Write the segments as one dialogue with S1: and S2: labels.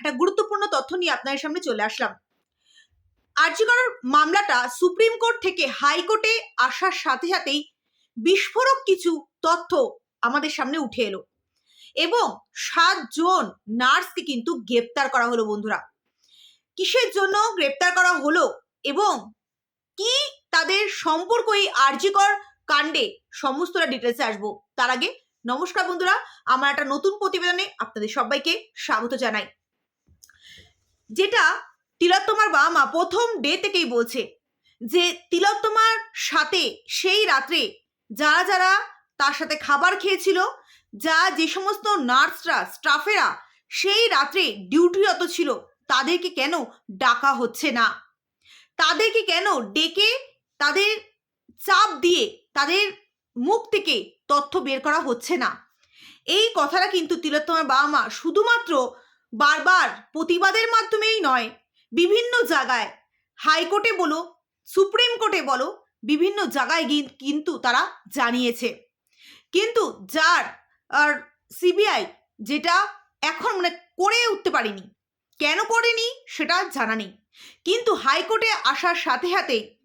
S1: একটা গুরুত্বপূর্ণ তথ্য নিয়ে আপনাদের সামনে চলে আসলাম। আর্যিকর মামলাটা সুপ্রিম কোর্ট থেকে হাইকোর্টে আসার সাথে সাথেই বিস্ফোরক কিছু তথ্য আমাদের সামনে উঠে এলো এবং সাতজন নার্সকে কিন্তু গ্রেপ্তার করা হলো বন্ধুরা। কিসের জন্য গ্রেপ্তার করা হলো এবং কি তাদের সম্পর্ক এই আর্যিকর কাণ্ডে সমস্তটা ডিটেলসে আসব। তার আগে নমস্কার বন্ধুরা, আমার একটা নতুন প্রতিবেদনে আপনাদের সবাইকে স্বাগত জানাই। যেটা তিলোত্তমার বাবা মা প্রথম ডে থেকেই বলছে যে তিলোত্তমার সাথে সেই রাত্রে যারা যারা তার সাথে খাবার খেয়েছিল, যা যে সমস্ত নার্সরা, স্টাফেরা সেই রাত্রে ডিউটিরত ছিল, তাদেরকে কেন ডাকা হচ্ছে না? তাদেরকে কেন ডেকে তাদের চাপ দিয়ে তাদের মুখ থেকে তথ্য বের করা হচ্ছে না? এই কথাটা কিন্তু তিলোত্তমার বাবা মা শুধুমাত্র বারবার প্রতিবাদের মাধ্যমেই নয়, বিভিন্ন জায়গায়। হাইকোর্টে বলো, সুপ্রিম কোর্টে বলো, বিভিন্ন জায়গায় কিন্তু তারা জানিয়েছে। কিন্তু যার আর সিবিআই যেটা এখন মানে করে উঠতে পারেনি, কেন করেনি সেটা জানা নেই। কিন্তু হাইকোর্টে আসার সাথে সাথে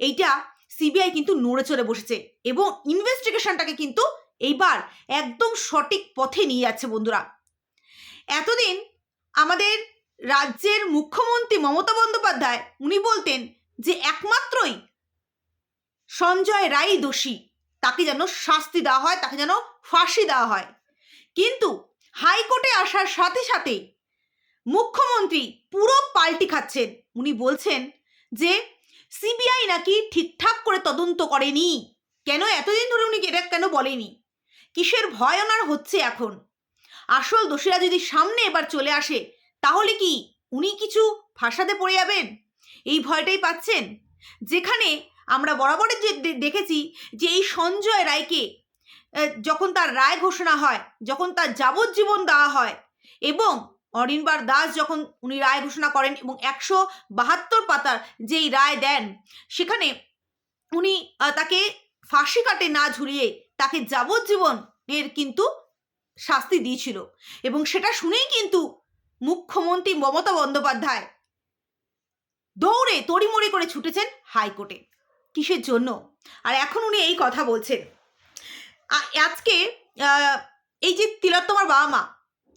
S1: এইটা সিবিআই কিন্তু নড়ে চড়ে বসেছে এবং ইনভেস্টিগেশনটাকে কিন্তু এইবার একদম সঠিক পথে নিয়ে যাচ্ছে বন্ধুরা। এতদিন আমাদের রাজ্যের মুখ্যমন্ত্রী মমতা বন্দ্যোপাধ্যায়, উনি বলতেন যে একমাত্রই সঞ্জয় রায় দোষী। তাকে যেন শাস্তি দেওয়া হয়, তাকে যেন ফাঁসি দেওয়া হয়। কিন্তু হাইকোর্টে আসার সাথে সাথে মুখ্যমন্ত্রী পুরো পাল্টি খাচ্ছেন। উনি বলছেন যে সিবিআই নাকি ঠিকঠাক করে তদন্ত করেনি। কেন? এতদিন ধরে উনি এটা কেন বলেনি? কিসের ভয় ওনার হচ্ছে এখন? আসল দোষীরা যদি সামনে এবার চলে আসে, তাহলে কি উনি কিছু ফাঁসাতে পড়ে যাবেন? এই ভয়টাই পাচ্ছেন? যেখানে আমরা বরাবরের যে দেখেছি যে এই সঞ্জয় রায়কে যখন তার রায় ঘোষণা হয়, যখন তার যাবজ্জীবন দেওয়া হয় এবং অরিনবার দাস যখন উনি রায় ঘোষণা করেন এবং একশো বাহাত্তর পাতার যেই রায় দেন, সেখানে উনি তাকে ফাঁসি কাটে না ঝুলিয়ে তাকে যাবজ্জীবনের কিন্তু শাস্তি দিয়েছিল। এবং সেটা শুনেই কিন্তু মুখ্যমন্ত্রী মমতা বন্দ্যোপাধ্যায় দৌড়ে তড়িমড়ি করে ছুটেছেন হাইকোর্টে। কিসের জন্য? আর এখন উনি এই কথা বলছেন। আজকে এই যে তিলোত্তমার বাবা মা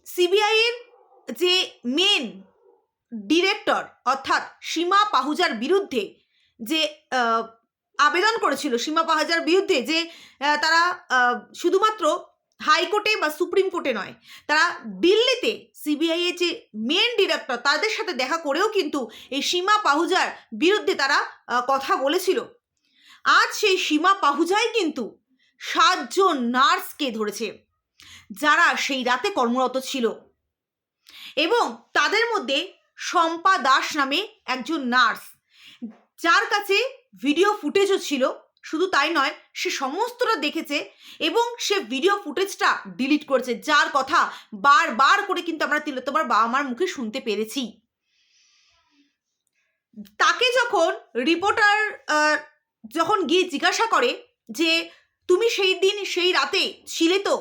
S1: সিবিআইয়ের যে মেন ডিরেক্টর অর্থাৎ সীমা পাহুজার বিরুদ্ধে যে আবেদন করেছিল, সীমা পাহুজার বিরুদ্ধে যে তারা শুধুমাত্র হাইকোর্টে বা সুপ্রিম কোর্টে নয়। তারা দিল্লিতে সিবিআই এর যে মেন ডিরেক্টর তাদের সাথে দেখা করেও কিন্তু এই সীমা পাহুজার বিরুদ্ধে তারা কথা বলেছিল। আজ সেই সীমা পাহুজাই কিন্তু সাতজন নার্সকে ধরেছে, যারা সেই রাতে কর্মরত ছিল। এবং তাদের মধ্যে শম্পা দাস নামে একজন নার্স, যার কাছে ভিডিও ফুটেজও ছিল। শুধু তাই নয় সে সমস্তটা দেখেছে এবং সে ভিডিও ফুটেজটা ডিলিট করেছে, যার কথা বারবার করে কিন্তু আমরা তিলোত্তমার বাবা মার মুখে শুনতে পেরেছি। তাকে যখন রিপোর্টার যখন গিয়ে জিজ্ঞাসা করে যে, তুমি সেই দিন, সেই রাতে ছিলে তো?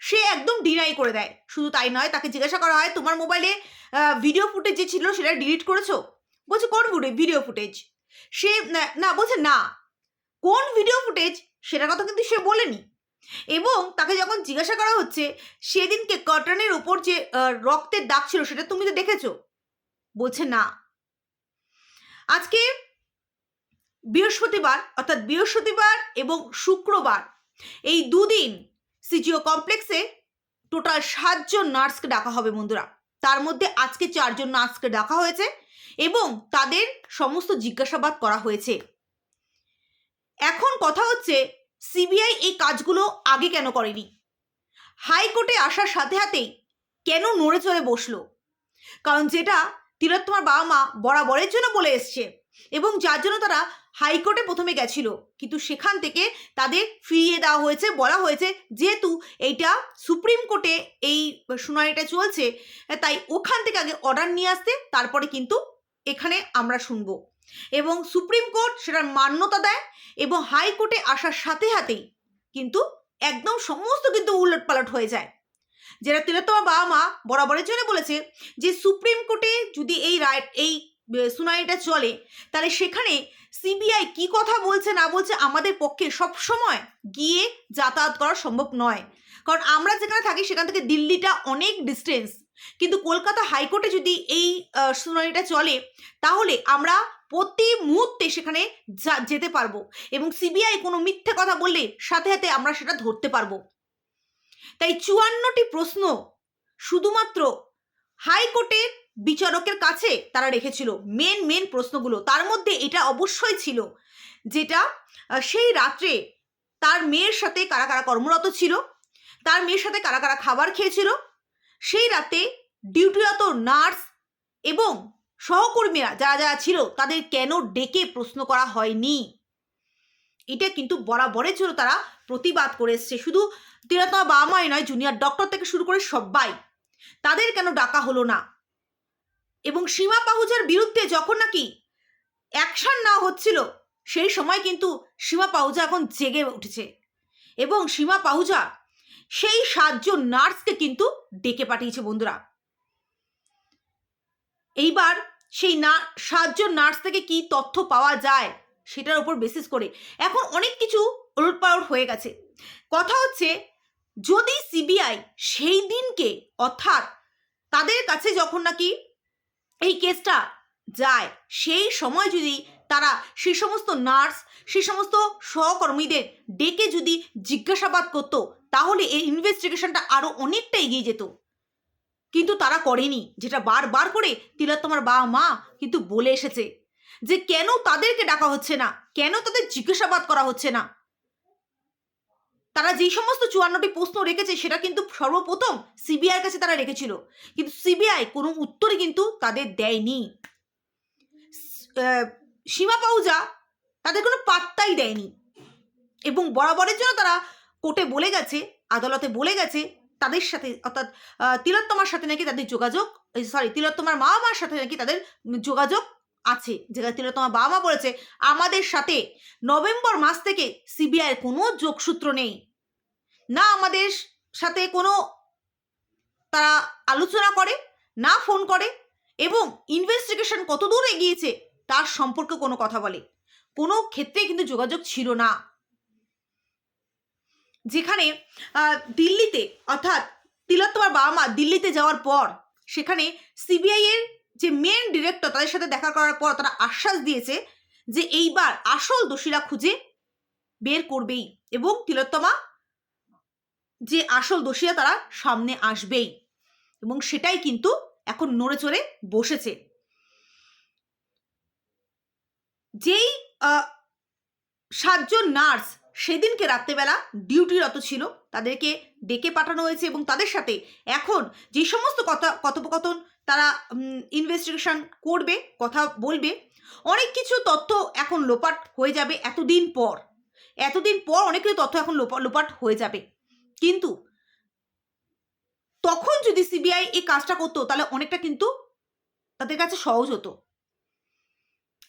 S1: সে একদম ডিনাই করে দেয়। শুধু তাই নয়, তাকে জিজ্ঞাসা করা হয়, তোমার মোবাইলে ভিডিও ফুটেজ যে ছিল, সেটা ডিলিট করেছ? বলছে, কোন ভিডিও ফুটেজ সে না, বলছে, না। কোন ভিডিও ফুটেজ সেটার কথা কিন্তু সে বলেনি। এবং তাকে যখন জিজ্ঞাসা করা হচ্ছে, সেদিনকে কটনের ওপর যে রক্তের দাগ ছিল সেটা তুমি তো দেখেছ? বলছে না। আজকে বৃহস্পতিবার, অর্থাৎ বৃহস্পতিবার এবং শুক্রবার, এই দুদিন সিজিও কমপ্লেক্সে টোটাল সাতজন নার্সকে ডাকা হবে বন্ধুরা। তার মধ্যে আজকে চারজন নার্সকে ডাকা হয়েছে এবং তাদের সমস্ত জিজ্ঞাসাবাদ করা হয়েছে। এখন কথা হচ্ছে সিবিআই এই কাজগুলো আগে কেন করেনি? হাইকোর্টে আসার সাথে সাথেই কেন নড়ে চড়ে বসল? কারণ যেটা তিলোত্তমার বাবা মা বরাবরের জন্য বলে এসছে এবং যার জন্য তারা হাইকোর্টে প্রথমে গেছিল। কিন্তু সেখান থেকে তাদের ফিরিয়ে দেওয়া হয়েছে, বলা হয়েছে যেহেতু এইটা সুপ্রিম কোর্টে এই শুনানিটা চলছে, তাই ওখান থেকে আগে অর্ডার নিয়ে আসতে, তারপরে কিন্তু এখানে আমরা শুনব। এবং সুপ্রিম কোর্ট সেটার মান্যতা দেয় এবং হাইকোর্টে আসার সাথে সাথেই কিন্তু একদম সমস্ত কিন্তু উলট পালট হয়ে যায়। যারা তিলোত্তমা বাবা মা বরাবরের জন্য বলেছে যে, সুপ্রিম কোর্টে যদি এই রায়, এই শুনানিটা চলে, তাহলে সেখানে সিবিআই কি কথা বলছে না বলছে আমাদের পক্ষে সব সময় গিয়ে যাতায়াত করা সম্ভব নয়। কারণ আমরা যেখানে থাকি সেখান থেকে দিল্লিটা অনেক ডিস্টেন্স কিন্তু কলকাতা হাইকোর্টে যদি এই শুনানিটা চলে, তাহলে আমরা প্রতি মুহূর্তে সেখানে যেতে পারব এবং সিবিআই কোনো মিথ্যে কথা বললে সাথে সাথে আমরা সেটা ধরতে পারব। তাই চুয়ান্নটি প্রশ্ন শুধুমাত্র হাইকোর্টের বিচারকের কাছে তারা রেখেছিল মেন মেন প্রশ্নগুলো। তার মধ্যে এটা অবশ্যই ছিল যেটা সেই রাত্রে তার মেয়ের সাথে কারা কারা কর্মরত ছিল, তার মেয়ের সাথে কারা কারা খাবার খেয়েছিল, সেই রাতে ডিউটিরত নার্স এবং সহকর্মীরা যারা যারা ছিল তাদের কেন ডেকে প্রশ্ন করা হয়নি? এটা কিন্তু বরাবরের জন্য তারা প্রতিবাদ করে এসছে। শুধু তিরাতমা বাবা মাই নয় জুনিয়র ডক্টর থেকে শুরু করে সবাই। তাদের কেন ডাকা হলো না? এবং সীমা পাহুজার বিরুদ্ধে যখন নাকি অ্যাকশন না হচ্ছিল, সেই সময় কিন্তু সীমা পাহুজা এখন জেগে উঠেছে। এবং সীমা পাহুজা সেই সাতজন নার্সকে কিন্তু ডেকে পাঠিয়েছে বন্ধুরা। এইবার সেই না, সাতজন নার্স থেকে কি তথ্য পাওয়া যায় সেটার উপর বেসিস করে। এখন অনেক কিছু ওলটপালট হয়ে গেছে। কথা হচ্ছে, যদি সিবিআই সেই দিনকে অর্থাৎ তাদের কাছে যখন নাকি এই কেসটা যায়, সেই সময় যদি তারা সেই সমস্ত নার্স, সেই সমস্ত সহকর্মীদের ডেকে যদি জিজ্ঞাসাবাদ করতো, তাহলে এই ইনভেস্টিগেশনটা আরও অনেকটা এগিয়ে যেত। কিন্তু তারা করেনি। যেটা বারবার করে তিলোত্তমার বাবা মা কিন্তু বলে এসেছে যে কেন তাদেরকে ডাকা হচ্ছে না? কেন তাদের জিজ্ঞাসাবাদ করা হচ্ছে না? তারা যেই সমস্ত চুয়ান্নটি প্রশ্ন রেখেছে সেটা কিন্তু সর্বপ্রথম সিবিআইয়ের কাছে তারা রেখেছিল। কিন্তু সিবিআই কোনো উত্তরই কিন্তু তাদের দেয়নি। সীমা পাউজা তাদের কোনো পাত্তাই দেয়নি। এবং বরাবরের জন্য তারা কোর্টে বলে গেছে, আদালতে বলে গেছে তাদের সাথে, অর্থাৎ তিলোত্তমার সাথে নাকি তাদের যোগাযোগ সরি তিলোত্তমার মা মার সাথে নাকি তাদের যোগাযোগ আছে। যেটা তিলোত্তমা বাবা মা বলেছে, আমাদের সাথে নভেম্বর মাস থেকে সিবিআইয়ের কোনো যোগসূত্র নেই। না আমাদের সাথে কোনো তারা আলোচনা করে, না ফোন করে এবং ইনভেস্টিগেশন কত দূর এগিয়েছে, তার সম্পর্কে কোনো কথা বলে। কোনো ক্ষেত্রে কিন্তু যোগাযোগ ছিল না। যেখানে দিল্লিতে, অর্থাৎ তিলোত্তমার বাবা মা দিল্লিতে যাওয়ার পর, সেখানে সিবিআই এর যে মেন ডিরেক্টর তাদের সাথে দেখা করার পর তারা আশ্বাস দিয়েছে যে এইবার আসল দোষীরা খুঁজে বের করবেই এবং তিলোত্তমা যে আসল দোষীরা তারা সামনে আসবেই। এবং সেটাই কিন্তু এখন নড়ে চড়ে বসেছে। যেই সাতজন নার্স সেদিনকে রাত্রেবেলা ডিউটিরত ছিল। তাদেরকে ডেকে পাঠানো হয়েছে এবং তাদের সাথে এখন যে সমস্ত কথা, কথোপকথন তারা ইনভেস্টিগেশন করবে, কথা বলবে, অনেক কিছু তথ্য এখন লোপাট হয়ে যাবে এতদিন পর। এতদিন পর অনেক কিছু তথ্য এখন লোপা- লোপাট হয়ে যাবে। কিন্তু তখন যদি সিবিআই এই কাজটা করতো, তাহলে অনেকটা কিন্তু তাদের কাছে সহজ হতো।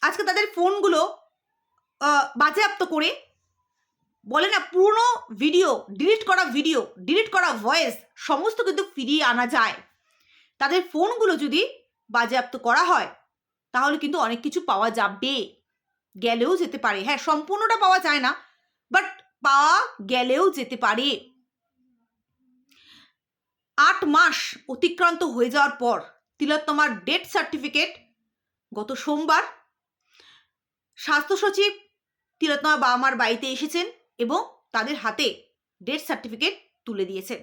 S1: আজকে তাদের ফোনগুলো বাজেয়াপ্ত করে বলে না, পুরনো ভিডিও ডিলিট করা ভিডিও ডিলিট করা ভয়েস সমস্ত কিন্তু ফিরিয়ে আনা যায়। তাদের ফোনগুলো যদি বাজেয়াপ্ত করা হয়, তাহলে কিন্তু অনেক কিছু পাওয়া যাবে। গেলেও যেতে পারে। হ্যাঁ সম্পূর্ণটা পাওয়া যায় না বাট পাওয়া গেলেও যেতে পারে। আট মাস অতিক্রান্ত হয়ে যাওয়ার পর তিলোত্তমার ডেথ সার্টিফিকেট গত সোমবার। স্বাস্থ্য সচিব তিলোত্তমা বাবা মার বাড়িতে এসেছেন। এবং তাদের হাতে ডেথ সার্টিফিকেট তুলে দিয়েছেন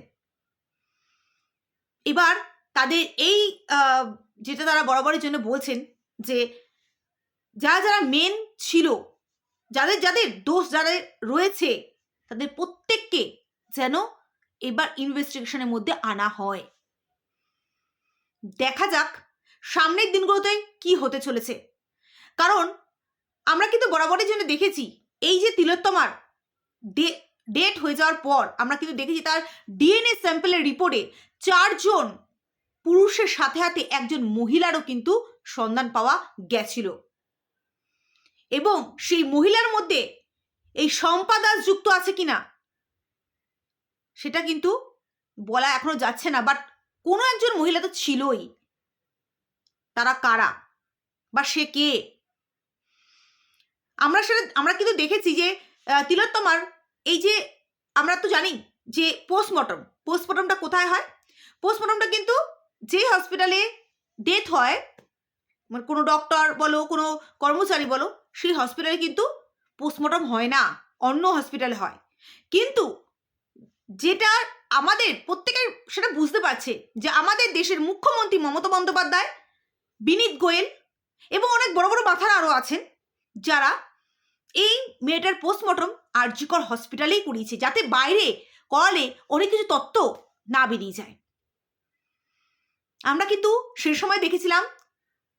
S1: এবার তাদের এই যেটা তারা বরাবরের জন্য বলছেন যে, যারা যারা মেন ছিল, যাদের যাদের দোষ যাদের রয়েছে, তাদের প্রত্যেককে যেন এবার ইনভেস্টিগেশনের মধ্যে আনা হয়। দেখা যাক সামনের দিনগুলোতে কি হতে চলেছে। কারণ আমরা কিন্তু বরাবরের জন্য দেখেছি, এই যে তিলোত্তমার ডেট হয়ে যাওয়ার পর আমরা কিন্তু দেখেছি তার ডিএনএ স্যাম্পেলের রিপোর্টে চারজন পুরুষের সাথে সাথে একজন মহিলারও কিন্তু সন্ধান পাওয়া গেছিল। এবং সেই মহিলার মধ্যে এই শম্পা দাস যুক্ত আছে কিনা সেটা কিন্তু বলা এখনও যাচ্ছে না বাট কোনো একজন মহিলা তো ছিলই। তারা কারা বা সে কে? আমরা সেটা, আমরা কিন্তু দেখেছি যে তিলোত্তমার এই যে আমরা তো জানি যে পোস্টমর্টম পোস্টমর্টমটা কোথায় হয়? পোস্টমর্টমটা কিন্তু যে হসপিটালে ডেথ হয় মানে কোনো ডক্টর বলো, কোনো কর্মচারী বলো, সেই হসপিটালে কিন্তু পোস্টমর্টম হয় না, অন্য হসপিটালে হয়। কিন্তু যেটা আমাদের প্রত্যেকের সেটা বুঝতে পারছে যে আমাদের দেশের মুখ্যমন্ত্রী মমতা বন্দ্যোপাধ্যায়, বিনীত গোয়েল এবং অনেক বড় বড় মাথারা আরও আছেন যারা এই মেয়েটার পোস্টমর্টম আরজিকর হসপিটালেই করিয়েছে, যাতে বাইরে কলে অনেক কিছু তত্ত্ব না বেরিয়ে যায়। আমরা কিন্তু সে সময় দেখেছিলাম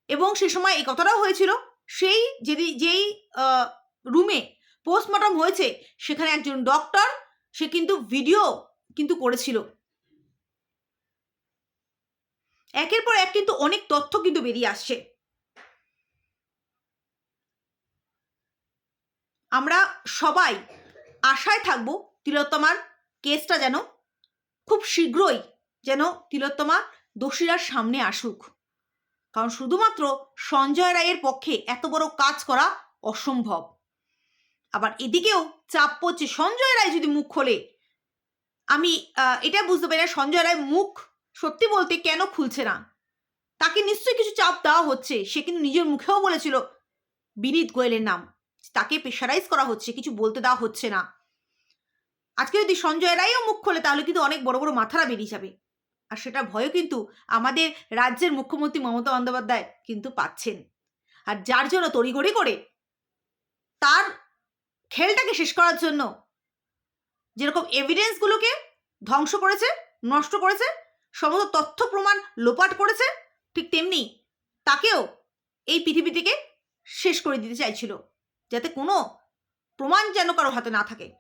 S1: এবং সে সময় এই কথাটাও হয়েছিল, সেই যদি, যেই রুমে পোস্টমর্টম হয়েছে, সেখানে একজন ডক্টর সে কিন্তু ভিডিও কিন্তু করেছিল। একের পর এক কিন্তু অনেক তথ্য কিন্তু বেরিয়ে আসছে। আমরা সবাই আশায় থাকব তিলোত্তমার কেসটা যেন খুব শীঘ্রই যেন তিলোত্তমা দোষীরার সামনে আসুক। কারণ শুধুমাত্র সঞ্জয় রায়ের পক্ষে এত বড় কাজ করা অসম্ভব। আবার এদিকেও চাপ পড়ছে সঞ্জয় রায় যদি মুখ খোলে। আমি এটা বুঝতে পারি না সঞ্জয় রায় মুখ সত্যি বলতে কেন খুলছে না? তাকে নিশ্চয়ই কিছু চাপ দেওয়া হচ্ছে। সে কিন্তু নিজের মুখেও বলেছিল বিনীত গোয়েলের নাম। তাকে প্রেশারাইজ করা হচ্ছে, কিছু বলতে দেওয়া হচ্ছে না। আজকে যদি সঞ্জয় রায়ও মুখ খোলে, তাহলে কিন্তু অনেক বড় বড় মাথারা বেরিয়ে যাবে। আর সেটা ভয়ও কিন্তু আমাদের রাজ্যের মুখ্যমন্ত্রী মমতা বন্দ্যোপাধ্যায় কিন্তু পাচ্ছেন। আর যার জন্য তড়িঘড়ি করে তার খেলটাকে শেষ করার জন্য যেরকম এভিডেন্সগুলোকে ধ্বংস করেছে, নষ্ট করেছে, সমস্ত তথ্য প্রমাণ লোপাট করেছে, ঠিক তেমনি তাকেও এই পৃথিবী থেকে শেষ করে দিতে চাইছিল। যাতে কোনো প্রমাণ যেন কারও হাতে না থাকে।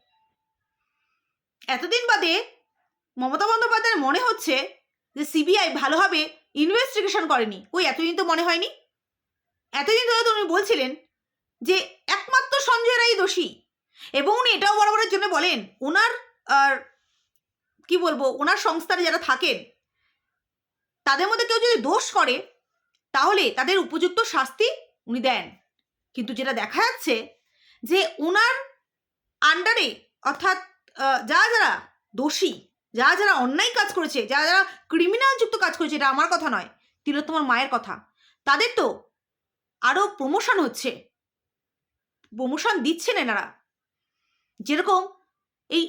S1: এতদিন বাদে মমতা বন্দ্যোপাধ্যায়ের মনে হচ্ছে যে সিবিআই ভালোভাবে ইনভেস্টিগেশন করেনি। ওই এতদিন তো মনে হয়নি। এতদিন ধরে তো উনি বলছিলেন যে একমাত্র সঞ্জয় রায় দোষী। এবং উনি এটাও বরাবরের জন্য বলেন, ওনার আর কি বলব, ওনার সংস্থানে যারা থাকেন, তাদের মধ্যে কেউ যদি দোষ করে, তাহলে তাদের উপযুক্ত শাস্তি উনি দেন। কিন্তু যেটা দেখা যাচ্ছে যে ওনার আন্ডারে অর্থাৎ যারা যারা দোষী, যারা যারা অন্যায় কাজ করেছে, যারা যারা ক্রিমিনাল যুক্ত কাজ করেছে, এটা আমার কথা নয়, তিলোত্তমার মায়ের কথা, তাদের তো আরও প্রমোশন হচ্ছে। প্রমোশন দিচ্ছেন এনারা। যেরকম এই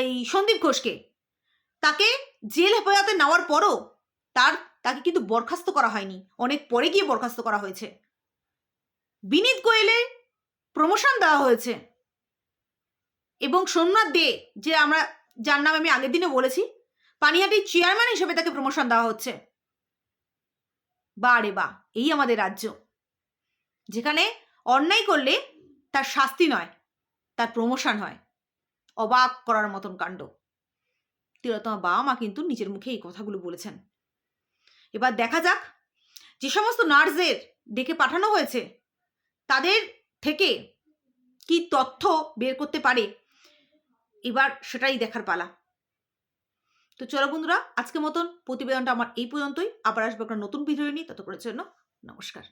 S1: এই সন্দীপ ঘোষকে, তাকে জেল হেফাজতে নেওয়ার পরও তার, তাকে কিন্তু বরখাস্ত করা হয়নি। অনেক পরে গিয়ে বরখাস্ত করা হয়েছে। বিনীত গোয়েলে প্রমোশন দেওয়া হয়েছে। এবং সোমনাথ দে, যে আমরা, যার নাম আমি আগের দিনে বলেছি, পানিহাটির চেয়ারম্যান হিসেবে তাকে প্রমোশন দেওয়া হচ্ছে। বা রে বা, এই আমাদের রাজ্য। যেখানে অন্যায় করলে তার শাস্তি নয়, তার প্রমোশন হয়। অবাক করার মতন কাণ্ড। তিলোত্তমা বাবা মা কিন্তু নিজের মুখে এই কথাগুলো বলেছেন। এবার দেখা যাক, যে সমস্ত নার্সদের ডেকে পাঠানো হয়েছে তাদের থেকে কি তথ্য বের করতে পারে? এবার সেটাই দেখার পালা। তো চলো বন্ধুরা, আজকের মতন প্রতিবেদনটা আমার এই পর্যন্তই। আবার আসব একটা নতুন ভিডিও নিয়ে। ততক্ষণের জন্য নমস্কার।